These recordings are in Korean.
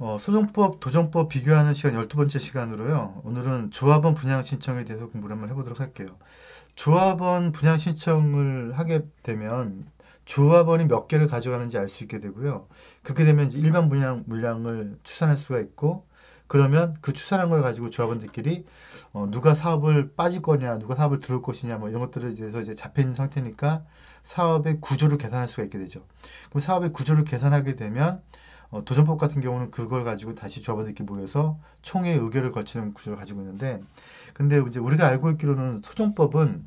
어, 소정법, 도정법 비교하는 시간 12번째 시간으로요. 오늘은 조합원 분양 신청에 대해서 공부를 한번 해보도록 할게요. 조합원 분양 신청을 하게 되면 조합원이 몇 개를 가져가는지 알 수 있게 되고요. 그렇게 되면 이제 일반 분양 물량을 추산할 수가 있고 그러면 그 추산한 걸 가지고 조합원들끼리 어, 누가 사업을 빠질 거냐, 누가 사업을 들을 것이냐, 뭐 이런 것들에 대해서 이제 잡혀 있는 상태니까 사업의 구조를 계산할 수가 있게 되죠. 그럼 사업의 구조를 계산하게 되면 어, 도전법 같은 경우는 그걸 가지고 다시 조합원들끼리 모여서 총회 의결을 거치는 구조를 가지고 있는데, 근데 이제 우리가 알고 있기로는 소정법은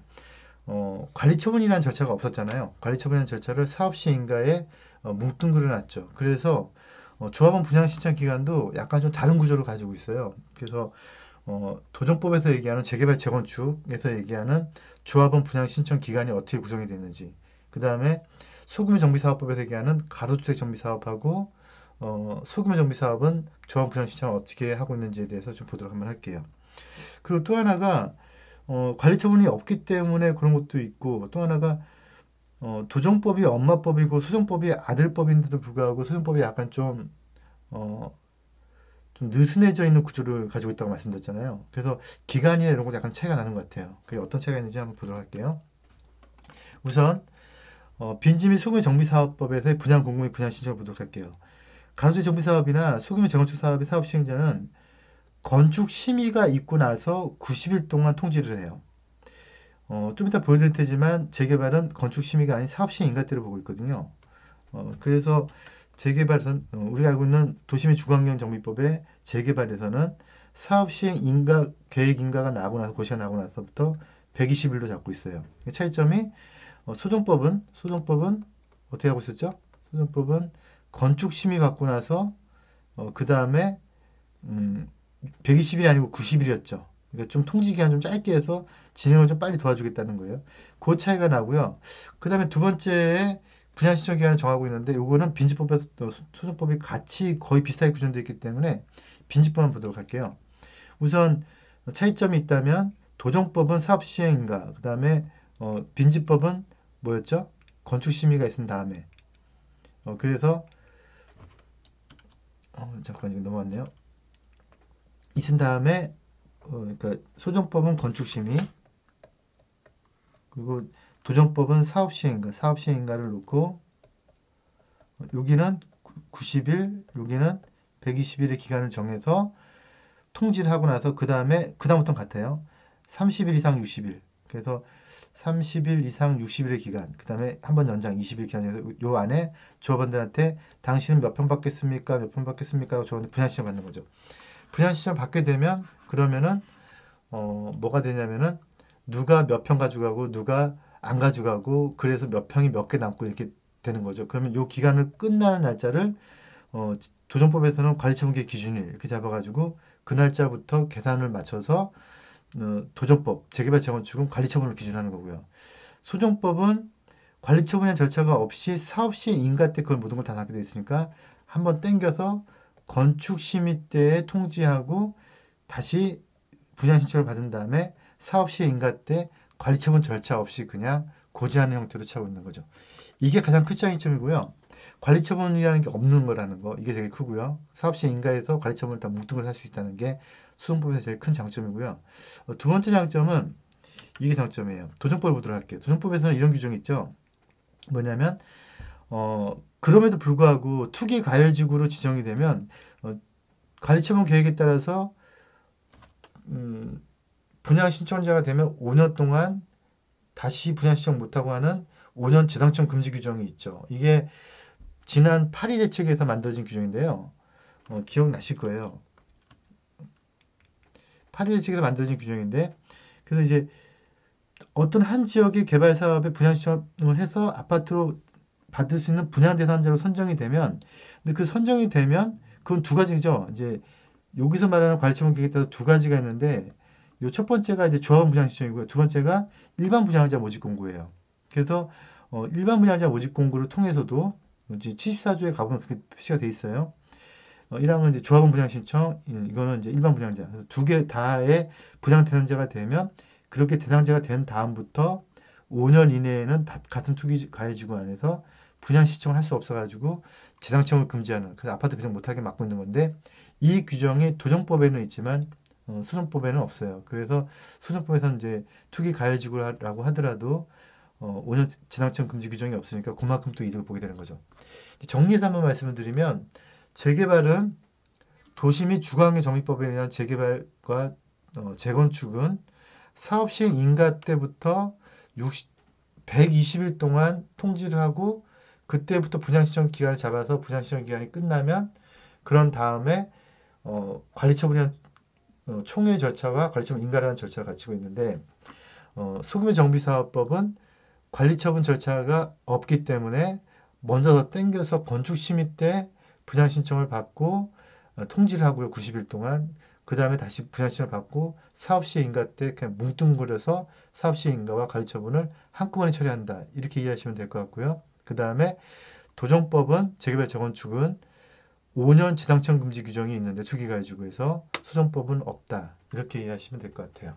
어, 관리처분이라는 절차가 없었잖아요. 관리처분이라는 절차를 사업시행가에 어, 뭉뚱그려 놨죠. 그래서 어, 조합원 분양 신청 기간도 약간 좀 다른 구조를 가지고 있어요. 그래서 어, 도정법에서 얘기하는 재개발 재건축에서 얘기하는 조합원 분양 신청 기간이 어떻게 구성이 되는지, 그 다음에 소규모 정비 사업법에서 얘기하는 가로주택 정비 사업하고 어, 소규모 정비 사업은 조합 분양 신청을 어떻게 하고 있는지에 대해서 좀 보도록 한번 할게요. 그리고 또 하나가 어, 관리 처분이 없기 때문에 그런 것도 있고 또 하나가 어, 도정법이 엄마법이고 소정법이 아들법인데도 불구하고 소정법이 약간 좀, 어, 좀 느슨해져 있는 구조를 가지고 있다고 말씀드렸잖아요. 그래서 기간이나 이런 것도 약간 차이가 나는 것 같아요. 그게 어떤 차이가 있는지 한번 보도록 할게요. 우선 어, 빈지 및 소규모 정비사업법에서의 분양 공고 및 분양 신청을 보도록 할게요. 가로주택 정비 사업이나 소규모 재건축 사업의 사업 시행자는 건축 심의가 있고 나서 90일 동안 통지를 해요. 어, 좀 이따 보여드릴 테지만 재개발은 건축 심의가 아닌 사업 시행 인가때를 보고 있거든요. 어, 그래서 재개발에선 어, 우리가 알고 있는 도시민 주거환경 정비법의 재개발에서는 사업 시행 인가 계획 인가가 나고 나서 고시가 나고 나서부터 120일로 잡고 있어요. 차이점이 어, 소정법은 소정법은 어떻게 하고 있었죠? 소정법은 건축 심의 받고 나서 어, 그 다음에 음, 120일이 아니고 90일이었죠. 그러니까 좀 통지 기간 좀 짧게 해서 진행을 좀 빨리 도와주겠다는 거예요. 그 차이가 나고요. 그 다음에 두 번째에 분양 신청 기간을 정하고 있는데 요거는 빈집법에서 또 소송법이 같이 거의 비슷하게 구성되어 있기 때문에 빈집법만 보도록 할게요. 우선 차이점이 있다면 도정법은 사업 시행인가 그 다음에 어, 빈집법은 뭐였죠? 건축 심의가 있은 다음에 어, 그래서 어, 잠깐 이거 넘어왔네요. 있은 다음에 어, 그러니까 소정법은 건축심의 그리고 도정법은 사업시행가 사업시행가를 놓고 어, 여기는 90일 여기는 120일의 기간을 정해서 통지를 하고 나서 그 다음에 그 다음부터는 같아요. 30일 이상 60일 그래서 30일 이상 60일의 기간, 그 다음에 한 번 연장 20일 기간에서 요 안에 조합원들한테 당신은 몇 평 받겠습니까? 몇 평 받겠습니까? 조합원들 분양시장 받는 거죠. 분양시장 받게 되면 그러면은 어 뭐가 되냐면은 누가 몇 평 가져가고 누가 안 가져가고 그래서 몇 평이 몇 개 남고 이렇게 되는 거죠. 그러면 요 기간을 끝나는 날짜를 어 도정법에서는 관리처분기 기준일 이렇게 잡아가지고 그 날짜부터 계산을 맞춰서 어, 도정법, 재개발 재건축은 관리처분을 기준하는 거고요. 소정법은 관리처분의 절차가 없이 사업 시행 인가 때 그걸 모든 걸 다 담게 되어 있으니까 한번 땡겨서 건축 심의 때에 통지하고 다시 분양 신청을 받은 다음에 사업 시행 인가 때 관리처분 절차 없이 그냥 고지하는 형태로 차고 있는 거죠. 이게 가장 큰 차이점이고요. 관리처분이라는 게 없는 거라는 거 이게 되게 크고요. 사업 시행 인가에서 관리처분을 다 뭉뚱 걸할 수 있다는 게 수능법에서 제일 큰 장점이고요. 어, 두 번째 장점은 이게 장점이에요. 도정법을 보도록 할게요. 도정법에서는 이런 규정이 있죠. 뭐냐면 어, 그럼에도 불구하고 투기 가열지구로 지정이 되면 어, 관리처분 계획에 따라서 음, 분양 신청자가 되면 5년 동안 다시 분양 신청 못하고 하는 5년 재당청 금지 규정이 있죠. 이게 지난 8일 대책에서 만들어진 규정인데요. 어, 기억나실 거예요. 8일 측에서 만들어진 규정인데 그래서 이제 어떤 한 지역의 개발 사업에 분양 신청을 해서 아파트로 받을 수 있는 분양 대상자로 선정이 되면 근데 그 선정이 되면 그건 두 가지죠. 이제 여기서 말하는 관리처분 계획에 따라서 두 가지가 있는데 요 첫 번째가 이제 조합 분양 신청이고요. 두 번째가 일반 분양자 모집 공고예요. 그래서 어, 일반 분양자 모집 공고를 통해서도 이제 74조에 가보면 그렇게 표시가 돼 있어요. 어, 1항은 이제 조합원 분양 신청, 이거는 이제 일반 분양자. 두개 다의 분양 대상자가 되면 그렇게 대상자가 된 다음부터 5년 이내에는 같은 투기 가해지구 안에서 분양 신청을 할 수 없어가지고 재당청을 금지하는 그래서 아파트 배정 못하게 막고 있는 건데 이 규정이 도정법에는 있지만 어, 수정법에는 없어요. 그래서 수정법에서는 이제 투기 가해지구라고 하더라도 어, 5년 재당청 금지 규정이 없으니까 그만큼 또 이득을 보게 되는 거죠. 정리해서 한번 말씀을 드리면 재개발은 도시 및 주거환경 정비법에 의한 재개발과 어, 재건축은 사업 시행 인가 때부터 60, 120일 동안 통지를 하고 그때부터 분양시청 기간을 잡아서 분양시청 기간이 끝나면 그런 다음에 어, 관리처분이란 어, 총회 절차와 관리처분 인가라는 절차를 갖추고 있는데 어, 소규모 정비사업법은 관리처분 절차가 없기 때문에 먼저 더 땡겨서 건축 심의 때 분양 신청을 받고 어, 통지를 하고요 90일 동안. 그 다음에 다시 분양 신청을 받고 사업 시행 인가 때 그냥 뭉뚱그려서 사업 시행 인가와 관리처분을 한꺼번에 처리한다. 이렇게 이해하시면 될 것 같고요. 그 다음에 도정법은 재개발 재건축은 5년 지상청 금지 규정이 있는데 투기가해주고에서 소정법은 없다. 이렇게 이해하시면 될 것 같아요.